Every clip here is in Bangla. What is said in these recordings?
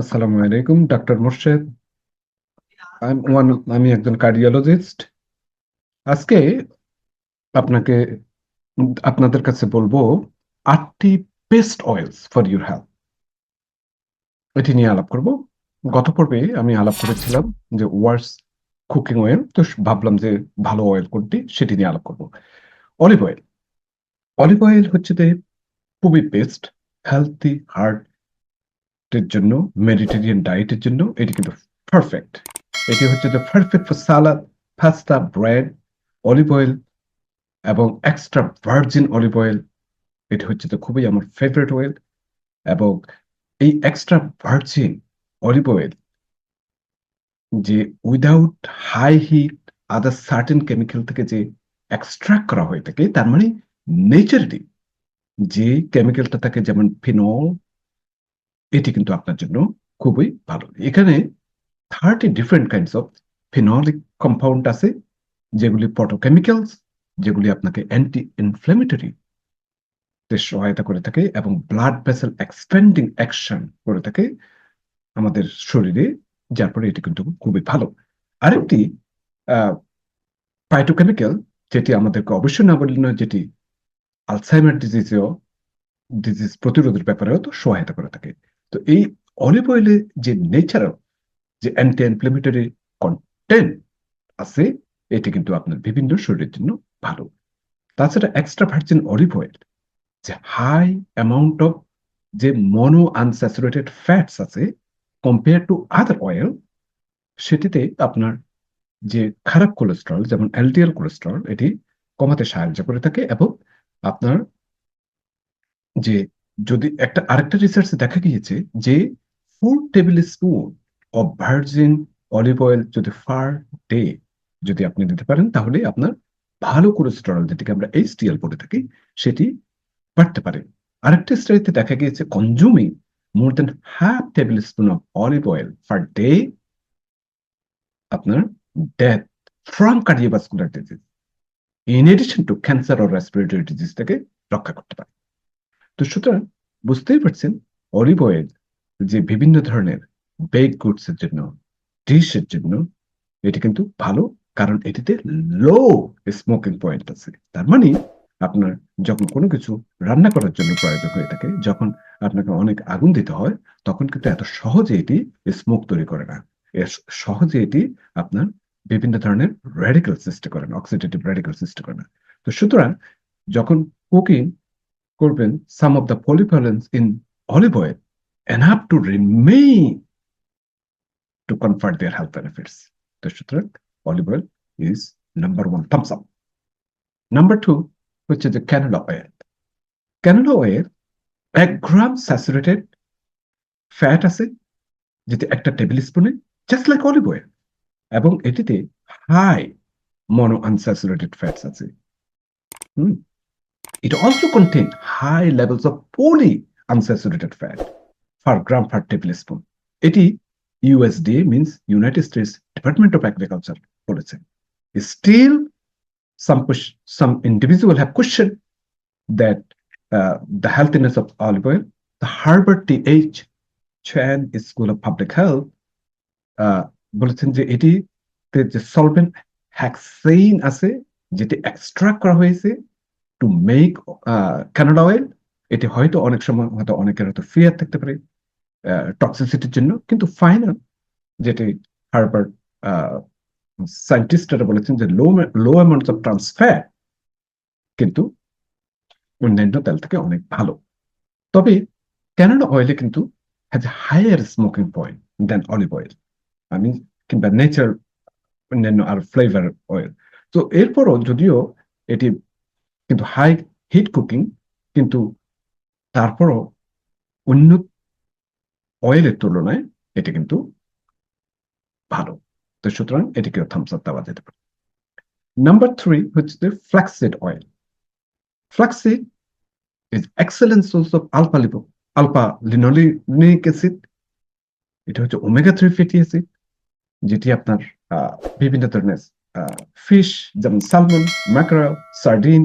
আসসালামু আলাইকুম, ডাক্তার মোর্শেদ। আমি একজন কার্ডিওলজিস্ট আজকে আপনাকে, আপনাদের কাছে বলব আটটি best oils for your health এটি নিয়ে আলাপ করব। গত পর্বে আমি আলাপ করেছিলাম যে ওয়ার্স কুকিং অয়েল তো ভাবলাম যে ভালো অয়েল কোনটি, সেটি নিয়ে আলাপ করব। অলিভ অয়েল অলিভ অয়েল হচ্ছে যে খুবই বেস্ট হেলথি হার্ট এর জন্য মেডিটেরিয়ান ডায়েটের জন্য, এটি কিন্তু পারফেক্ট এটি হচ্ছে যে perfect for salad pasta bread olive oil এবং এক্সট্রা ভার্জিন অলিভ অয়েল এটি হচ্ছে যে খুবই আমার ফেভারিট অয়েল এবং এই এক্সট্রা ভার্জিন অলিভ অয়েল যে without high heat other certain chemical থেকে যে এক্সট্রাক্ট করা হয়ে থাকে তার মানে নেচারলি যে কেমিক্যালটা থাকে যেমন ফিনল এটি কিন্তু আপনার জন্য খুবই ভালো। এখানে thirty different kinds of phenolic compound আছে, যেগুলি পটোকেমিক্যালস যেগুলি আপনাকে অ্যান্টি ইনফ্লেমেটরি সহায়তা করে থাকে এবং ব্লাড ভেসেল এক্সপেন্ডিং অ্যাকশন করে থাকে আমাদের শরীরে, যার ফলে এটি কিন্তু খুবই ভালো। আরেকটি ফাইটোকেমিক্যাল যেটি আমাদেরকে অবশ্যই না বললে নয়, যেটি আলসাইমার ডিজিজেও ডিজিজ প্রতিরোধের ব্যাপারেও তো সহায়তা করে থাকে। তো এই অলিভ অয়েলে যে নেচারাল যে অ্যান্টি ইনফ্লেমেটরি কন্টেন্ট আছে, এটি কিন্তু আপনার বিভিন্ন শরীরের জন্য ভালো। তাছাড়া এক্সট্রা ভার্জিন অলিভ অয়েল যে হাই অ্যামাউন্ট অফ যে মনো আনস্যাচুরেটেড ফ্যাটস আছে কম্পেয়ার টু আদার অয়েল সেটিতে আপনার যে খারাপ কোলেস্ট্রল যেমন এলডিএল কোলেস্ট্রল এটি কমাতে সাহায্য করে থাকে এবং আপনার যে যদি একটা আরেকটা রিসার্চে দেখা গিয়েছে যে four tablespoon of virgin olive oil যদি ফার ডে যদি আপনি দিতে পারেন, তাহলে আপনার ভালো কোলেস্টেরল যেটিকে আমরা এইচডিএল বলে থাকি, সেটি বাড়তে পারে। আরেকটা স্টাডিতে দেখা গিয়েছে consuming more than half tablespoon of olive oil per day আপনার death from cardiovascular disease in addition to cancer O respiratory disease থেকে রক্ষা করতে পারে। তো সুতরাং বুঝতেই পারছেন অলিভ অয়েল যে বিভিন্ন ধরনের বেক গুডস এর জন্য ডিশের জন্য, এটি কিন্তু ভালো, কারণ এটিতে লো স্মোকিং পয়েন্ট আছে। তার মানে আপনার যখন কোনো কিছু রান্না করার জন্য প্রয়োজন হয়ে থাকে, যখন আপনাকে অনেক আগুন দিতে হয়, তখন কিন্তু এত সহজে এটি স্মোক তৈরি করে না। সহজে এটি আপনার বিভিন্ন ধরনের রেডিক্যাল সৃষ্টি করে না অক্সিডেটিভ রেডিক্যাল সৃষ্টি করে না। তো সুতরাং যখন কুকিং করবেন some of the polyphenols in olive oil enough to remain to confer their health benefits. তো সুতরাং olive oil is number one thumbs up number two হচ্ছে যে ক্যানোলা অয়েল ক্যানোলা অয়েল এক গ্রাম স্যাচুরেটেড ফ্যাট আছে যেটি একটা টেবিল স্পুনে জাস্ট লাইক অলিভ অয়েল এবং এটিতে হাই মনো আনস্যাচুরেটেড ফ্যাটস আছে। Hmm. It also contains high levels of poly unsaturated fat per gram per tablespoon. এটি USD means United States Department of Agriculture বলেছে still some ques- some individual have questioned that uh, the healthiness of olive oil. The Harvard T.H. Chan School of Public Health uh, বলেছেন যে এটি যে সলভেন্ট হ্যাক্সেইন আছে যেটি এক্সট্রাক্ট করা হয়েছে টু মেক ক্যানাডা অয়েল এটি হয়তো অনেক সময় হয়তো অনেকের হয়তো ফিয়ার থাকতে পারে টক্সিসিটির জন্য। কিন্তু ফাইনাল যেটি হার্বার্ড সায়েন্টিস্টরা বলেছেন যে low low amount of trans fat কিন্তু অন্যান্য তেল থেকে অনেক ভালো। তবে ক্যানাডা অয়েলে কিন্তু has a higher smoking point than olive oil আমি কিংবা নেচার অন্যান্য আর ফ্লেভার অয়েল তো এরপরও যদিও এটি কিন্তু হাই হিট কুকিং কিন্তু তারপরও অন্য অয়েলের তুলনায় এটা কিন্তু ভালো। তো সুতরাং এটিকে থামস আপ দেওয়া যেতে পারে। নাম্বার থ্রি হচ্ছে flaxseed oil flaxseed is excellent source of alpha lipo alpha linoleic acid এটা হচ্ছে ওমেগা থ্রি ফ্যাটি অ্যাসিড যেটি আপনার বিভিন্ন ধরনের ফিশ যেমন সালমন ম্যাকরা সার্ডিন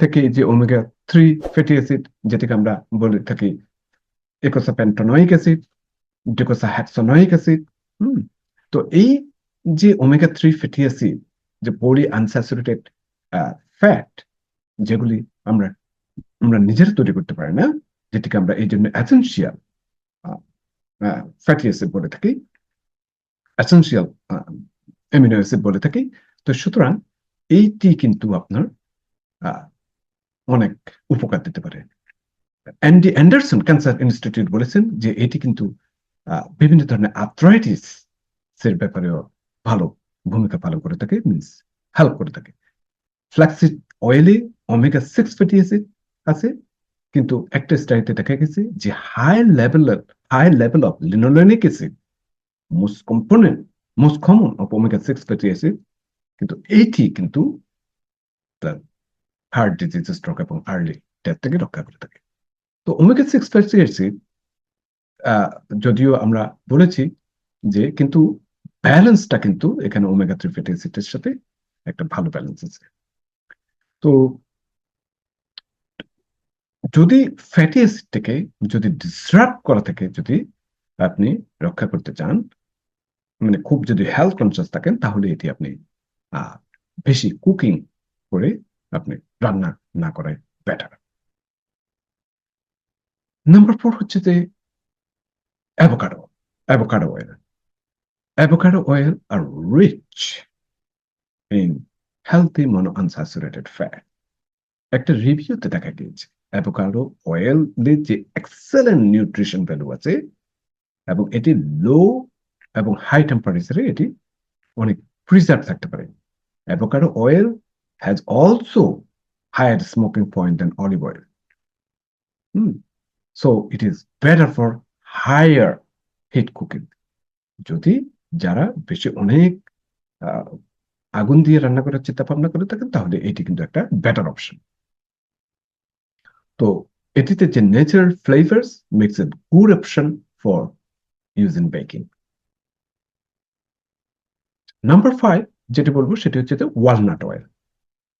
থেকে যে ওমেগা থ্রি ফ্যাটি অ্যাসিড যেটিকে আমরা বলে থাকি একোসাপ্যান্টোনয়িক অ্যাসিড ডিকোসাহ্যাক্সোনয়িক অ্যাসিড হুম, তো এই যে ওমেগা থ্রি ফ্যাটি অ্যাসিড যে পলি আনস্যাচুরেটেড ফ্যাট যেগুলি আমরা আমরা নিজেরা তৈরি করতে পারি না, যেটিকে আমরা এই জন্য অ্যাসেন্সিয়াল ফ্যাটি অ্যাসিড বলে থাকি অ্যাসেন্সিয়াল অ্যামিনো অ্যাসিড বলে থাকি, তো সুতরাং এইটি কিন্তু আপনার অনেক উপকার দিতে পারে। অ্যান্ডি অ্যান্ডারসন ক্যান্সার ইনস্টিটিউট বলেছেন যে এটি কিন্তু বিভিন্ন ধরনের আর্থ্রাইটিস এর ব্যাপারেও ভালো ভূমিকা পালন করে থাকে মিনস হেল্প করে থাকে। ফ্ল্যাক্সিড অয়েলে ওমেগা সিক্স ফ্যাটি অ্যাসিড আছে, কিন্তু একটা স্টাডিতে দেখা গেছে যে high level high level of linolenic acid most component most common of omega six fatty acid কিন্তু এইটি কিন্তু হার্ট ডিজিজ স্ট্রোক এবং আর্লি ডেথ থেকে রক্ষা করে থাকে। তো ওমেগা সিক্স ফ্যাটি অ্যাসিড যদিও আমরা বলেছি যে কিন্তু ব্যালেন্সটা কিন্তু এখানে ওমেগা থ্রি ফ্যাটি অ্যাসিডের সাথে একটা ভালো ব্যালেন্স আছে। তো যদি ফ্যাটি অ্যাসিডটাকে যদি ডিসরাপ্ট করা থেকে, যদি আপনি রক্ষা করতে চান মানে খুব যদি হেলথ কনসিয়াস থাকেন, তাহলে এটি আপনি বেশি কুকিং করে আপনি রান্না না করাই বেটার নাম্বার ফোর হচ্ছে যে avocado avocado oil avocado oil are rich in healthy mono unsaturated fat একটা রিভিউতে দেখা গিয়েছে অ্যাভোকাডো অয়েল যে এক্সেলেন্ট নিউট্রিশন ভ্যালু আছে এবং এটি লো এবং হাই টেম্পারেচারে এটি অনেক প্রিজার্ভ থাকতে পারে। Avocado oil has also higher smoking point than olive oil so it is better for higher heat cooking যদি যারা বেশি অনেক আগুন দিয়ে রান্না করার চিন্তা ভাবনা করে থাকেন, তাহলে এটি কিন্তু একটা বেটার অপশন তো, এটিতে যে natural flavours makes a good option for use in baking number five যেটি বলব, সেটি হচ্ছে ওয়ালনাট অয়েল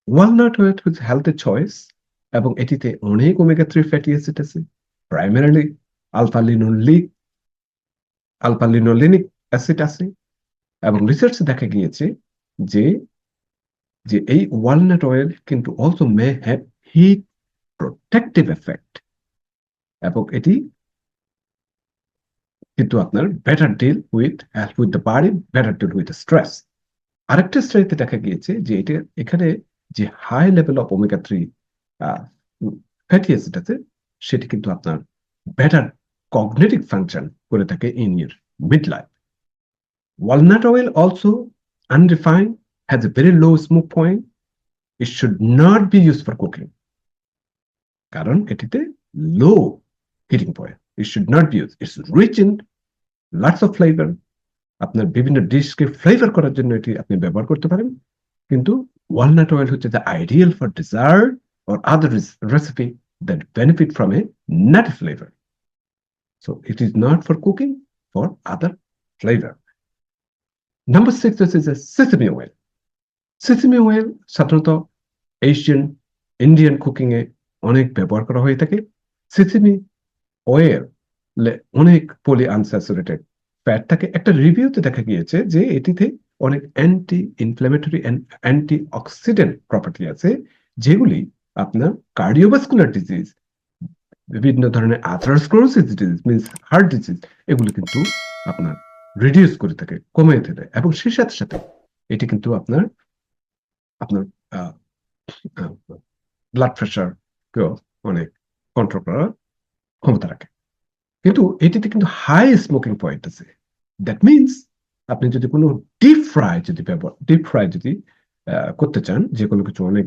ওয়ালনাট অয়েল হচ্ছে হেলথের চয়েস এবং এটিতে অনেক ওমেগা থ্রি ফ্যাটি অ্যাসিড আছে primarily alpha linolic alpha linolenic acid আছে, এবং রিসার্চে দেখা গিয়েছে যে যে এই ওয়ালনাট অয়েল কিন্তু also may have heat protective effect এবং এটি কিন্তু আপনার better deal with help with the body better deal with stress আরেকটা স্টাডিতে দেখা গিয়েছে যে এটা এখানে যে high level of omega three fatty acid আছে, সেটি কিন্তু আপনার বেটার কগনেটিভ ফাংশন করে থাকে in your mid life walnut oil also unrefined, has a very low smoke point. It should not be used for cooking, কারণ এটিতে low heating point it should not be use its rich in lots of flavour আপনার বিভিন্ন ডিশকে ফ্লেভার করার জন্য এটি আপনি ব্যবহার করতে পারেন, কিন্তু ওয়ালনাট অয়েল হচ্ছে the ideal for dessert or other recipe that benefit from a nut flavor. So it is not for cooking, for other flavor. Number six is a sesame oil. Sesame oil সাধারণত এশিয়ান ইন্ডিয়ান কুকিং এ অনেক ব্যবহার করা হয়ে থাকে সিসিমি অয়েল অনেক পলি আনস্যাচুরেটেড ফ্যাট থাকে একটা রিভিউতে দেখা গিয়েছে যে এটিতে অনেক anti inflammatory anti oxidant property আছে, যেগুলি আপনার কার্ডিওভাস্কুলার ডিজিজ বিভিন্ন ধরনের atherosclerosis disease means heart disease এগুলি কিন্তু আপনার রিডিউস করে থাকে কমে দেয় এবং সেই সাথে সাথে এটি কিন্তু আপনার আপনার ব্লাড প্রেশার কেউ অনেক কন্ট্রোল করার ক্ষমতা রাখে। কিন্তু এটিতে কিন্তু হাই স্মোকিং পয়েন্ট আছে। দ্যাট মিনস আপনি যদি কোনো ডিপ ফ্রাই যদি ব্যবহার ডিপ ফ্রাই যদি করতে চান, যে কোনো কিছু অনেক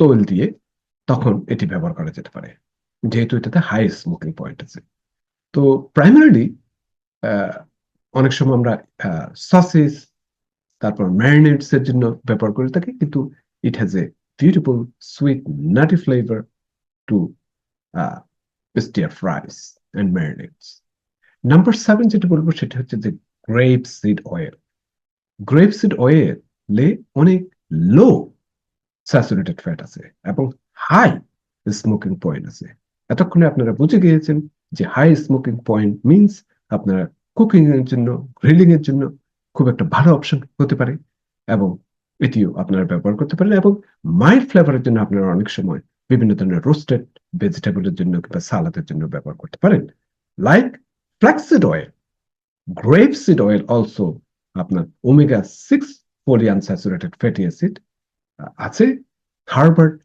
তৈল দিয়ে, তখন এটি ব্যবহার করা যেতে পারে। যেহেতু এটাতে হাই স্মোকিং পয়েন্ট আছে। তো প্রাইমারিলি অনেক সময় আমরা সসেস তারপর ম্যারিনেটস এর জন্য ব্যবহার করে থাকি, কিন্তু it has a beautiful sweet nutty flavour to stir fries and marinates number seven যেটা বলব, সেটা হচ্ছে যে grape seed oil grape seed অয়েলে অনেক লো স্যাচুরেটেড ফ্যাট আছে এবং হাই স্মোকিং পয়েন্ট আছে। এতক্ষণে আপনারা বুঝে গিয়েছেন যে হাই স্মোকিং পয়েন্ট মিনস আপনারা কুকিং এর জন্য গ্রিলিং এর জন্য খুব একটা ভালো অপশন হতে পারে এবং এটিও আপনারা ব্যবহার করতে পারেন এবং মাইল্ড ফ্লেভারের জন্য আপনারা অনেক সময় বিভিন্ন ধরনের রোস্টেড ভেজিটেবলের জন্য কিংবা সালাদের জন্য ব্যবহার করতে পারেন। Like flaxseed oil grape seed oil also আপনার omega six polyunsaturated fatty acid আছে। হার্বার্ড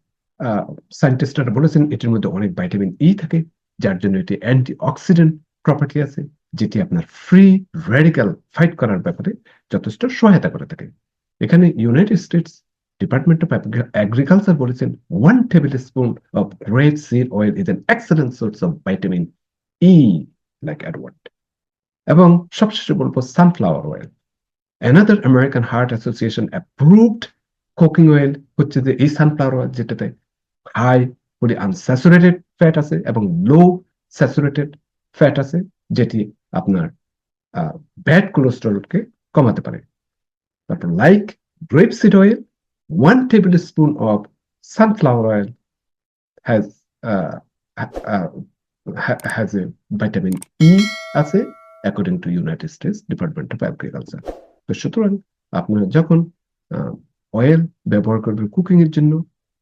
সায়েন্টিস্টরা বলেছেন এটির মধ্যে অনেক ভাইটামিন ই থাকে, যার জন্য এটি অ্যান্টি অক্সিডেন্ট প্রপার্টি আছে, যেটি আপনার ফ্রি রেডিক্যাল ফাইট করার ব্যাপারে যথেষ্ট সহায়তা করে থাকে। এখানে United States department of agriculture বলেছেন one tablespoon of grape seed oil is an excellent source of vitamin E like Edward এবং সবশেষে বলব sunflower oil another American heart association approved cooking oil হচ্ছে যে এই সানফ্লাওয়ার অয়েল যেটাতে হাই পলি আনস্যাচুরেটেড ফ্যাট আছে এবং লো স্যাচুরেটেড ফ্যাট আছে, যেটি আপনার ব্যাড কোলেস্টেরলকে কমাতে পারে। তারপর like grape seed oil one tablespoon of sunflower oil has has a vitamin E আছে according to United States department of agriculture তো সুতরাং আপনারা যখন অয়েল ব্যবহার করবেন কুকিং এর জন্য,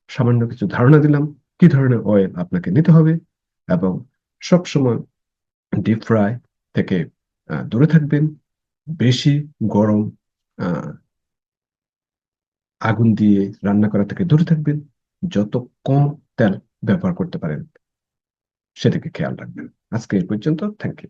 সামান্য কিছু ধারণা দিলাম, কি ধরনের অয়েল আপনাকে নিতে হবে এবং সব সময় ডিপ ফ্রাই থেকে দূরে থাকবেন, বেশি গরম আগুন দিয়ে রান্না করা থেকে দূরে থাকবেন, যত কম তেল ব্যবহার করতে পারেন, সেদিকে খেয়াল রাখবেন। আজকে এই পর্যন্ত থ্যাংক ইউ